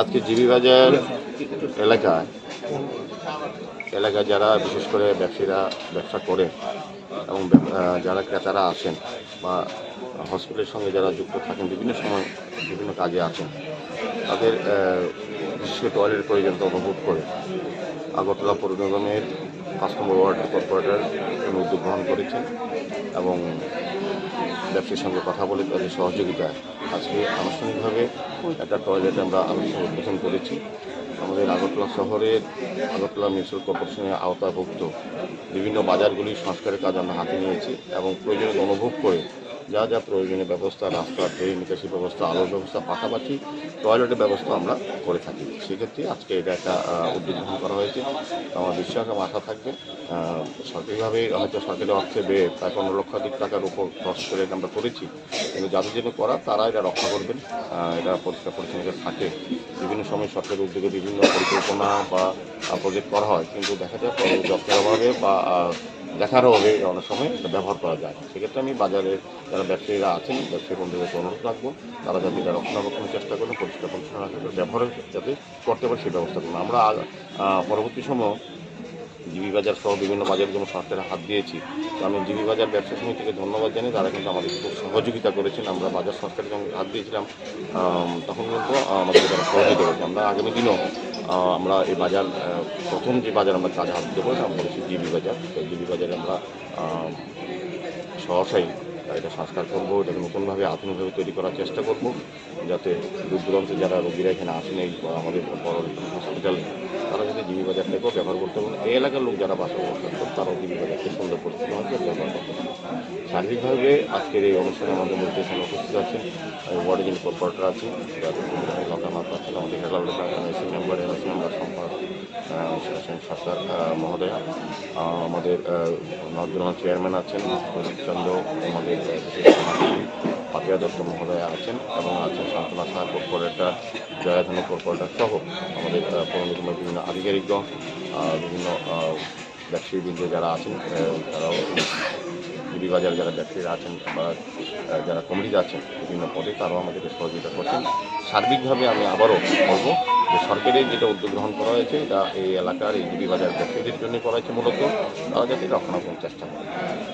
আজকে জিবি বাজার এলাকায় এলাকায় যারা বিশেষ করে ব্যবসায়ীরা ব্যবসা করে এবং যারা ক্রেতারা আসেন বা হসপিটালের সঙ্গে যারা যুক্ত থাকেন, বিভিন্ন সময় বিভিন্ন কাজে আছেন, তাদের করে টয়লেট প্রয়োজনীয়তা অনুভব করে। আগরতলা পৌর নিগমের পাঁচ নম্বর ওয়ার্ডের কর্পোরেটর উদ্যোগ গ্রহণ করেছেন এবং ব্যবসায়ীর সঙ্গে কথা বলে তাদের সহযোগিতা আজকে আনুষ্ঠানিকভাবে একটা টয়লেট আমরা আনুষ্ঠানিক উদ্বোধন করেছি। আমাদের আগরতলা শহরের আগরতলা মিউনিসিপ্যাল কর্পোরেশনের আওতাভুক্ত বিভিন্ন বাজারগুলির সংস্কারের কাজ আমরা হাতে নিয়েছি এবং প্রয়োজনীয় অনুভব করে যা যা প্রয়োজনীয় ব্যবস্থা রাস্তা ট্রেন নিকাশি ব্যবস্থা আলোর ব্যবস্থা পাশাপাশি টয়লেটের ব্যবস্থা আমরা করে থাকি। সেক্ষেত্রে আজকে এটা একটা উদ্যোগ গ্রহণ করা হয়েছে। আমার বিশ্বাস এবং আশা থাকবে সরকারিভাবে হয়তো সরকারি অর্থে ব্যয় প্রায় পনেরো লক্ষাধিক টাকার উপর খরচ করে এটা আমরা করেছি। কিন্তু যাদের জন্য করা তারা এটা রক্ষা করবেন। এটা পরিষ্কার পরিচ্ছন্ন থাকে বিভিন্ন সময় সরকারি উদ্যোগে বিভিন্ন পরিকল্পনা বা প্রজেক্ট করা হয় কিন্তু দেখা যায় যত্নের অভাবে বা আহ, দেখার অভাবে অনেক সময় ব্যবহার করা যায়। সেক্ষেত্রে আমি বাজারে যারা ব্যবসায়ীরা আছেন ব্যবসায়ী বন্ধুদেরকে অনুরোধ রাখব। তারা যাতে এটা রক্ষণাবেক্ষণের চেষ্টা করেন পরিষ্কার পরিচ্ছন্ন ব্যবহারের যাতে করতে পারে সেই ব্যবস্থা করুন। আমরা পরবর্তী সময় জিবি বাজার সহ বিভিন্ন বাজারের জন্য সংস্থার হাত দিয়েছি তো আমি জিবি বাজার ব্যবসা সমিতিকে ধন্যবাদ জানি তারা কিন্তু আমাদের খুব সহযোগিতা করেছেন। আমরা বাজার সংস্থার যখন হাত দিয়েছিলাম তখন কিন্তু আমাদের তারা সহযোগিতা করেছে। আমরা আগামী দিনও আমরা এই বাজার প্রথম যে বাজার আমরা কাজে হাত দেবো নাম করেছি জিবি বাজার। জিবি বাজারে আমরা আম, সহসাই এটা সংস্কার করব এটাকে নতুনভাবে আধুনিকভাবে তৈরি করার চেষ্টা করব, যাতে দূর দূরান্তে যারা রোগীরা এখানে আসেন এই আমাদের বড় হসপিটাল তারা যদি জিবি বাজারটাকেও ব্যবহার করতে পারেন এই এলাকার লোক যারা বাসা করতেন তারাও জিবি বাজারকে সুন্দর করতে ব্যবহার করতে শারীরিকভাবে আজকের এই অনুষ্ঠানে আমাদের মধ্যে এখানে উপস্থিত আছেন ওয়ার্ডে যিনি কর্পোরেটর আছেন লকামাত আছেন আমাদের Helal AC member AC member সম্পাদক সেন সরকার আহ, মহোদয়া আমাদের নজরুল চেয়ারম্যান আছেন চন্দ্র আমাদের বিশেষ দত্ত মহোদয়া আছেন এবং আছেন শান্তনা সাহা কর্পোরেটর জয়াধনু কর্পোরেটর সহ আমাদের পৌর বিভিন্ন আধিকারিকগণ বিভিন্ন ব্যবসায়ীবৃন্দ যারা আছেন তারাও বাজার যারা ব্যবসায়ীরা আছেন বা যারা কমিটিতে আছেন বিভিন্ন পদে, তারাও আমাদেরকে সহযোগিতা করছেন। সার্বিকভাবে আমি আবারও বলব যে সরকারের যেটা উদ্যোগ গ্রহণ করা হয়েছে, এটা এই এলাকার এই বিডি বাজার ব্যবসায়ীদের জন্য করা হয়েছে মূলত। তারা যাতে রক্ষণাবেক্ষণ চেষ্টা করে।